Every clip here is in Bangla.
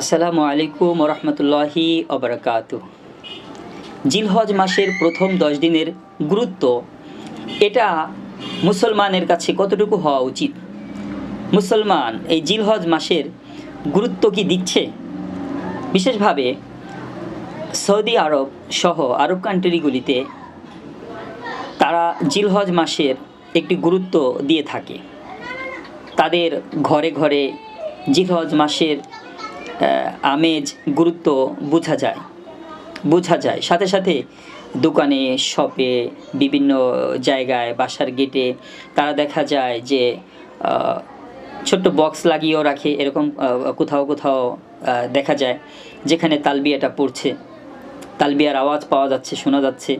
আসসালামু আলাইকুম রহমতুল্লাহি অবরাকাত জিলহজ মাসের প্রথম দশ দিনের গুরুত্ব, এটা মুসলমানের কাছে কতটুকু হওয়া উচিত? মুসলমান এই জিলহজ মাসের গুরুত্ব কি দিচ্ছে? বিশেষভাবে সৌদি আরব সহ আরব কান্ট্রিগুলিতে তারা জিলহজ মাসের একটি গুরুত্ব দিয়ে থাকে। তাদের ঘরে ঘরে জিলহজ মাসের আমেজ, গুরুত্ব বোঝা যায়। বোঝা যায়। সাথে সাথে দোকানে, শপে, বিভিন্ন জায়গায়, বাসার গেটে তারা দেখা যায় যে ছোট্ট বক্স লাগিয়েও রাখে, এরকম কোথাও কোথাও দেখা যায় যেখানে তালবিয়াটা পড়ছে। তালবিয়ার আওয়াজ পাওয়া যাচ্ছে, শোনা যাচ্ছে।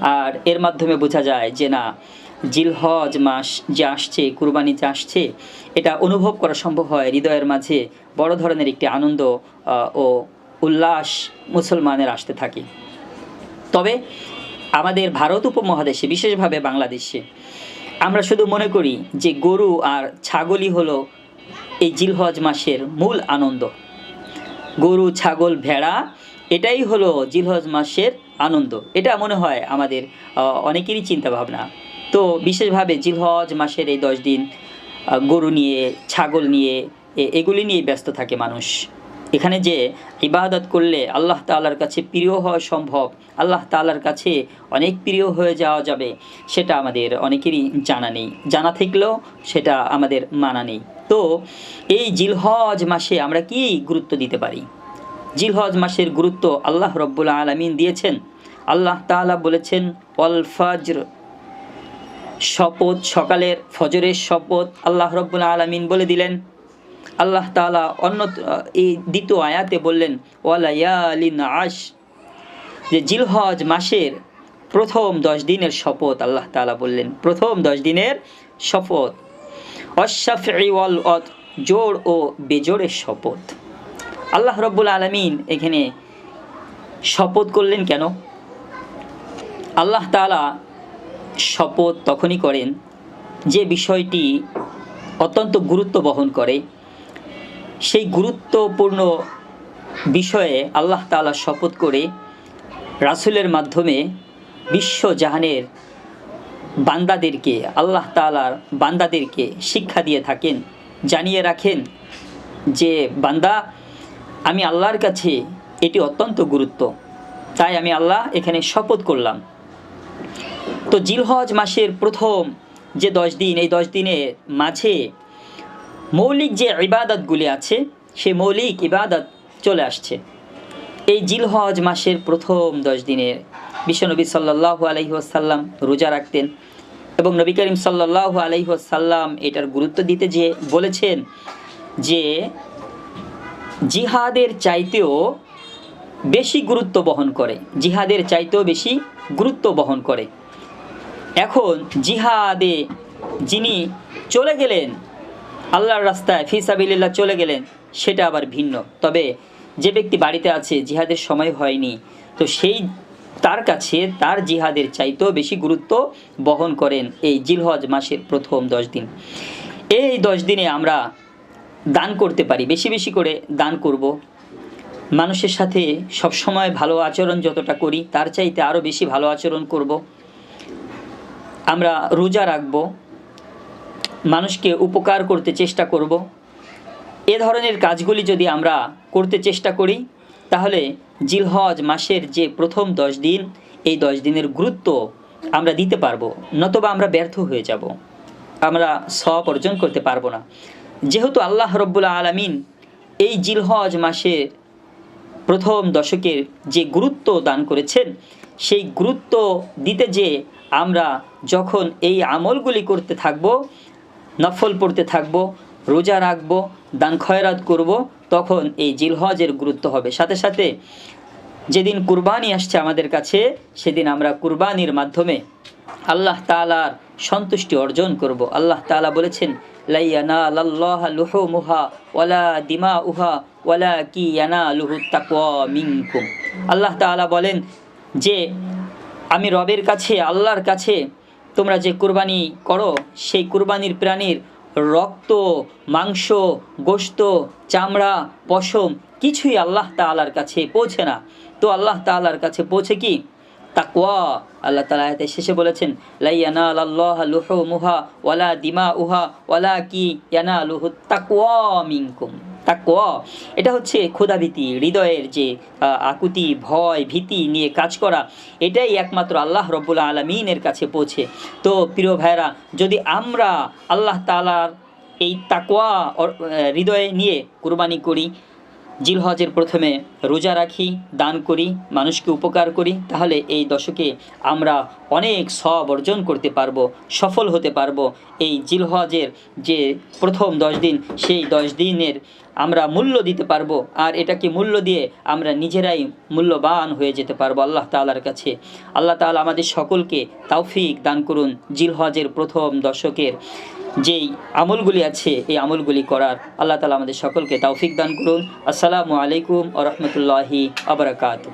আর এর মাধ্যমে বোঝা যায় যে, না জিলহজ মাস যে আসছে, কুরবানি যে আসছে, এটা অনুভব করা সম্ভব হয় হৃদয়ের মাঝে বড় ধরনের একটি আনন্দ ও উল্লাস মুসলমানের আসতে থাকে। তবে আমাদের ভারত উপমহাদেশে, বিশেষভাবে বাংলাদেশে, আমরা শুধু মনে করি যে গরু আর ছাগলই হলো এই জিলহজ মাসের মূল আনন্দ। গরু, ছাগল, ভেড়া, এটাই হলো জিলহজ মাসের আনন্দ। এটা মনে হয় আমাদের অনেকেরই চিন্তা ভাবনা তো বিশেষভাবে জিলহজ মাসের এই দশ দিন গরু নিয়ে, ছাগল নিয়ে এগুলি নিয়ে ব্যস্ত থাকে মানুষ। এখানে যে ইবাদত করলে আল্লাহ তাআলার কাছে প্রিয় হওয়া সম্ভব, আল্লাহ তাআলার কাছে অনেক প্রিয় হয়ে যাওয়া যাবে, সেটা আমাদের অনেকেরই জানা নেই। জানা থাকলেও সেটা আমাদের মানা নেই। তো এই জিলহজ মাসে আমরা কি গুরুত্ব দিতে পারি? জিলহজ মাসের গুরুত্ব আল্লাহ রব্বুল আলমিন দিয়েছেন। আল্লাহ তাআলা বলেছেন অল ফজর শপথ, সকালের ফজরের শপথ আল্লাহ রব্বুল আলমিন বলে দিলেন। আল্লাহ তাআলা অন্য, এই দ্বিতীয় আয়াতে বললেন ওয়ালায়ালিন আশ যে জিলহজ মাসের প্রথম দশ দিনের শপথ, আল্লাহ তাআলা বললেন, প্রথম দশ দিনের শপথ। অশাফি ওয়াল অত জোর ও বেজোড়ের শপথ। আল্লাহ রব্বুল আলমিন এখানে শপথ করলেন কেন? আল্লাহ তাআলা শপথ তখনই করেন যে বিষয়টি অত্যন্ত গুরুত্ব বহন করে। সেই গুরুত্বপূর্ণ বিষয়ে আল্লাহ তাআলা শপথ করে রাসূলের মাধ্যমে বিশ্বজাহানের বান্দাদেরকে, আল্লাহ তাআলার বান্দাদেরকে শিক্ষা দিয়ে থাকেন, জানিয়ে রাখেন যে, বান্দা, আমি আল্লাহর কাছে এটি অত্যন্ত গুরুত্ব। তাই আমি আল্লাহ এখানে শপথ করলাম। তো জিলহজ মাসের প্রথম যে দশ দিন, এই দশ দিনের মাঝে মৌলিক যে ইবাদতগুলি আছে, সে মৌলিক ইবাদত চলে আসছে। এই জিলহজ মাসের প্রথম দশ দিনের বিশ্বনবী সাল্লাহ আলহিহাসাল্লাম রোজা রাখতেন এবং নবী করিম সাল্লাহ আলহিহাসাল্লাম এটার গুরুত্ব দিতে যে বলেছেন যে জিহাদের চাইতেও বেশি গুরুত্ব বহন করে, জিহাদের চাইতেও বেশি গুরুত্ব বহন করে। এখন জিহাদে যিনি চলে গেলেন, আল্লাহর রাস্তায় ফিসাবিল্লাহ চলে গেলেন, সেটা আবার ভিন্ন। তবে যে ব্যক্তি বাড়িতে আছে, জিহাদের সময় হয়নি। তো সেই তার কাছে তার জিহাদের চাইতেও বেশি গুরুত্ব বহন করেন এই জিলহজ মাসের প্রথম দশ দিন। এই দশ দিনে আমরা দান করতে পারি, বেশি বেশি করে দান করব। মানুষের সাথে সবসময় ভালো আচরণ যতটা করি, তার চাইতে আরও বেশি ভালো আচরণ করব। আমরা রোজা রাখব, মানুষকে উপকার করতে চেষ্টা করব। এ ধরনের কাজগুলি যদি আমরা করতে চেষ্টা করি, তাহলে জিলহজ মাসের যে প্রথম দশ দিন, এই দশ দিনের গুরুত্ব আমরা দিতে পারব, নতবা আমরা ব্যর্থ হয়ে যাব। আমরা সব অর্জন করতে পারব না। যেহেতু আল্লাহ রব্বুল আলমিন এই জিলহজ মাসের প্রথম দশকের যে গুরুত্ব দান করেছেন সেই গুরুত্ব দিতে যে আমরা যখন এই আমলগুলি করতে থাকব, নফল পড়তে থাকব, রোজা রাখব, দান খয়রাত করব, তখন এই জিলহজের গুরুত্ব হবে। সাথে সাথে যেদিন কুরবানি আসছে আমাদের কাছে, সেদিন আমরা কুরবানির মাধ্যমে আল্লাহ তালার সন্তুষ্টি অর্জন করব। আল্লাহ তালা বলেছেন লাইয়ানা লাল্লাহ লুহু মুহা ওয়ালা দিমা উহা ওয়ালা কি ইয়ানা লুহু তাকওয়া মিনকুম। আল্লাহ তাআলা বলেন যে আমি রবের কাছে, আল্লাহর কাছে তোমরা যে কুরবানি করো, সেই কুরবানির প্রাণীর রক্ত, মাংস, গোশত, চামড়া, পশম কিছুই আল্লাহ তাআলার কাছে পৌঁছে না। তো আল্লাহ তাআলার কাছে পৌঁছে কি? তাকওয়া। আল্লাহ তালা আয়াতের শেষে বলেছেন লাইয়ানা আল্লাহ লুহু মুহা ওয়ালা দিমা উহা ওয়ালা কি ইয়ানা লুহু তাকওয়া মিনকুম। তাকওয়া। এটা হচ্ছে ক্ষুধাভীতি হৃদয়ের যে আকুতি, ভয়, ভীতি নিয়ে কাজ করা, এটাই একমাত্র আল্লাহ রব্বুল আলমিনের কাছে পৌঁছে। তো প্রিয় ভাইরা যদি আমরা আল্লাহ তালার এই তাকওয়া হৃদয়ে নিয়ে কুরবানি করি, জিলহজের প্রথমে রোজা রাখি, দান করি, মানুষকে উপকার করি, তাহলে এই দশকে আমরা অনেক সব অর্জন করতে পারব, সফল হতে পারব। এই জিলহজের যে প্রথম দশ দিন, সেই দশ দিনের আমরা মূল্য দিতে পারব, আর এটাকে মূল্য দিয়ে আমরা নিজেরাই মূল্যবান হয়ে যেতে পারব আল্লাহ তালার কাছে। আল্লাহ তালা আমাদের সকলকে তাওফিক দান করুন জিলহজের প্রথম দশকের যেই আমলগুলি আছে, এই আমলগুলি করার। আল্লাহ তালা আমাদের সকলকে তাওফিক দান করুন। আসসালামু আলাইকুম আ রহমতুল্লাহি আবরাকাতু